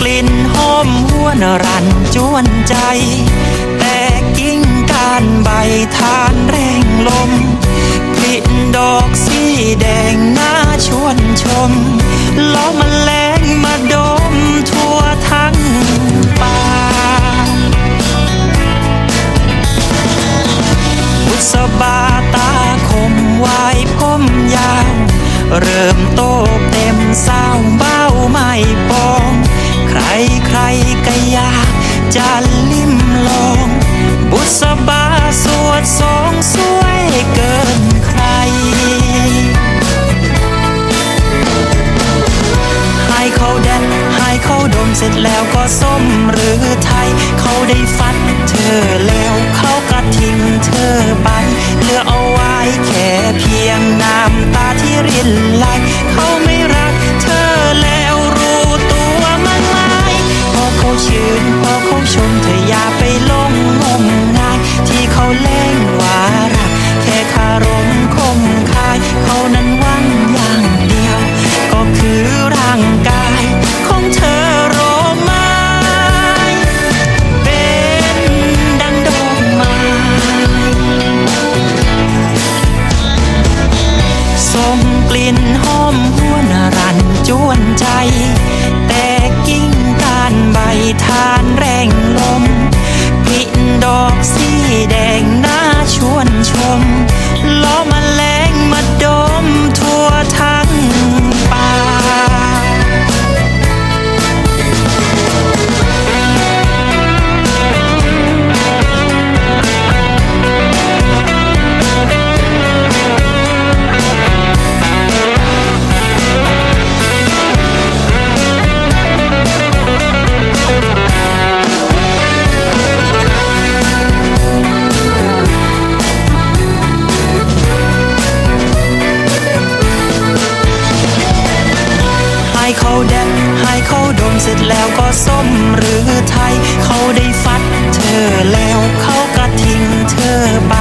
กลิ่นหอมหวนรันจวนใจ แต่กิ่งการใบทานแรงลมกลิ่นดอกสีแดงน่าชวนชมล้อมแมลงมาดมทั่วทั้งป่าบุษบาตาคมวายผมยาว เริ่มโตเต็มสาวเบ้าไม่ายเขาดมเสร็จแล้วก็ส้มหรือไทย เขาได้ฟัดเธอแล้วเขาก็ทิ้งเธอไป เขาแดดให้เขาดมเสร็จแล้วก็ส้มหรือไทย เขาได้ฟัดเธอแล้วเขากระทิ้งเธอไป